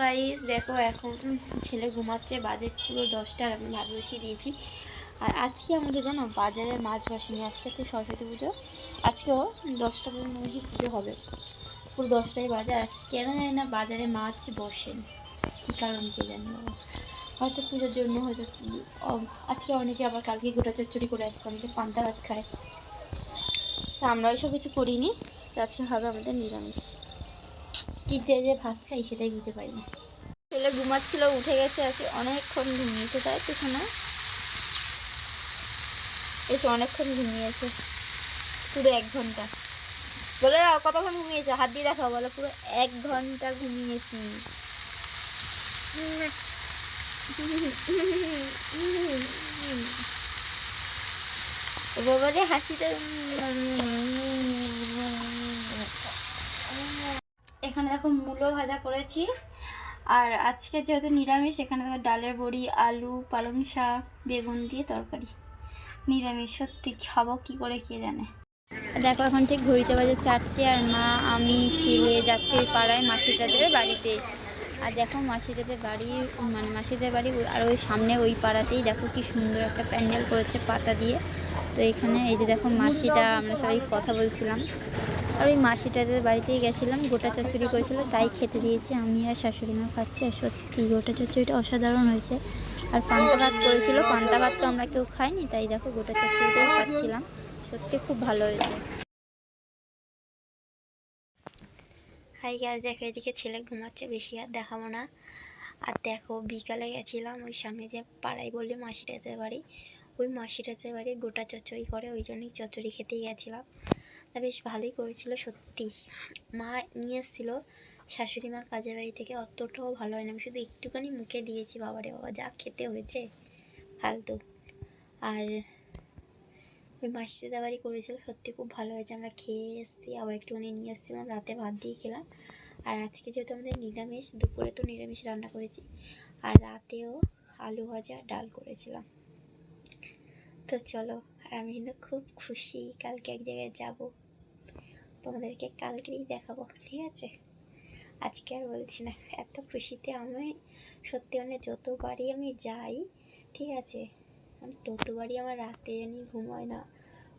Guys দেখো এখন ছেলে ঘুমাচ্ছে, বাজে পুরো দশটা, আর আমি ভাত বসিয়ে দিয়েছি। আর আজকে আমাদের জানো, বাজারে মাছ বসেনি আজকে হচ্ছে সরস্বতী পুজো। আজকেও দশটা পর্যন্ত নাকি পুজো হবে। পুরো দশটাই বাজার আজকে কেন জানি না বাজারে মাছ বসেন কী কারণ কে জানি। হয়তো পুজোর জন্য হয়তো আজকে অনেকে আবার কালকে গোটা চচ্চড়ি করে আজকে অনেকে পান্তা ভাত খায়। তা আমরা ওইসব কিছু করিনি আজকে হবে আমাদের নিরামিষ। কি যে যে ভাত খাই সেটাই বুঝে পাই না ছেলে ঘুমাচ্ছিল উঠে গেছে আছে অনেকক্ষণ ঘুমিয়েছে তাই তো শোনা? এসে অনেকক্ষণ ঘুমিয়েছে পুরো এক ঘণ্টা। বলে দাও কতক্ষণ ঘুমিয়েছে? হাত দিয়ে দেখাও বলো পুরো এক ঘণ্টা ঘুমিয়েছি। বাবারে হাসিটা এখানে দেখো মূলো ভাজা করেছি। আর আজকে যেহেতু নিরামিষ, এখানে দেখো ডালের বড়ি, আলু, পালং শাক, বেগুন দিয়ে তরকারি। নিরামিষ, সত্যি খাব, কি করে কে জানে। দেখো এখন ঠিক ঘড়িতে বাজে চারটে আর মা, আমি, ছেলে যাচ্ছে ওই পাড়ায় মাসিটাদের বাড়িতে। আর দেখো মাসিটাদের বাড়ি মানে মাসিদের বাড়ি আর ওই সামনে ওই পাড়াতেই দেখো কি সুন্দর একটা প্যান্ডেল করেছে পাতা দিয়ে। তো এখানে এই যে দেখো মাসিটা, আমরা সবাই কথা বলছিলাম। আর ওই মাসিটাদের বাড়িতেই গেছিলাম, গোটা চচ্চড়ি করেছিল, তাই খেতে দিয়েছি। আমি আর শাশুড়ি মা খাচ্ছি, আর সত্যি গোটা চচ্চড়িটা অসাধারণ হয়েছে। আর পান্তা ভাত করেছিল, পান্তা ভাত তো আমরা কেউ খাইনি, তাই দেখো গোটা চচ্চড়িটাই খাচ্ছিলাম। সত্যি খুব ভালো হয়েছে। হাই গাছ দেখো, এদিকে ছেলে ঘুমাচ্ছে বেশি, আর দেখাবো না। আর দেখো, বিকালে গেছিলাম ওই সামনে যে পাড়ায় বললে মাসিটাদের বাড়ি, ওই মাসিটাদের বাড়ি গোটা চচ্চড়ি করে, ওই জন্যই চচ্চড়ি খেতেই গেছিলাম। তা বেশ ভালোই করেছিল, সত্যি। মা নিয়ে এসেছিল শাশুড়ি মা কাজের বাড়ি থেকে, অতটাও ভালো হয় না আমি শুধু একটুখানি মুখে দিয়েছি, বাবারে বাবা, যা খেতে হয়েছে, ফালতু। আর ওই মাসিদের বাড়ি করেছিল, সত্যি খুব ভালো হয়েছে। আমরা খেয়ে এসেছি, আবার একটুখানি নিয়ে এসেছিলাম, রাতে ভাত দিয়ে খেলাম। আর আজকে যেহেতু আমাদের নিরামিষ, দুপুরে তো নিরামিষ রান্না করেছি। আর রাতেও আলু ভাজা, ডাল করেছিলাম। তো চলো, আর আমি কিন্তু খুব খুশি, কালকে এক জায়গায় যাব। তোমাদেরকে কালকেই দেখাবো, ঠিক আছে? আজকে আর বলছি না, এত খুশিতে আমি সত্যি মানে যতবারই আমি যাই, ঠিক আছে? মানে ততবারই আমার রাতে জানি ঘুম হয় না,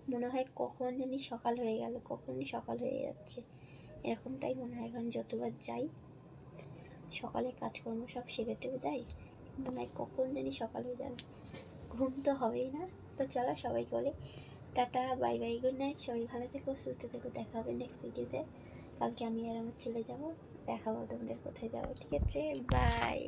মনে হয় কখন জানি সকাল হয়ে গেল, কখনই সকাল হয়ে যাচ্ছে, এরকমটাই মনে হয়, কারণ যতবার যাই সকালে কাজকর্ম সব সেরেতেও যাই মনে হয় কখন জানি সকাল হয়ে যাবে, ঘুম তো হবেই না, তো চলো সবাইকে বলে tata, bye bye, good night, সবাই ভালো থেকো, সুস্থ থেকো, দেখা হবে নেক্সট ভিডিওতে কালকে আমি আর আমার ছেলে যাব, দেখাবো তোমাদের কোথায় যাব, ঠিক আছে? বাই